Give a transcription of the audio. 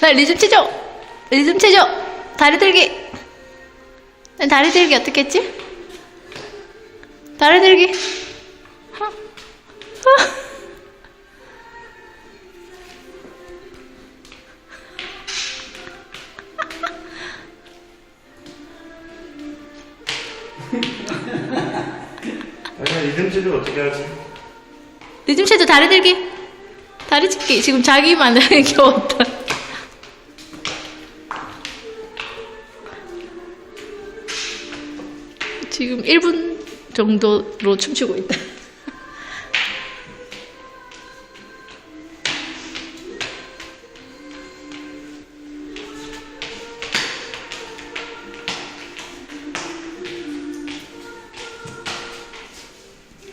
빨리 리듬 체조! 리듬 체조! 다리 들기! 난 다리 들기 어떻게 했지? 다리 들기! 아니야 리듬 체조 어떻게 하지? 리듬 체조 다리 들기! 다리 찢기! 지금 자기만 겨웠다. 지금 1분 정도로 춤추고 있다.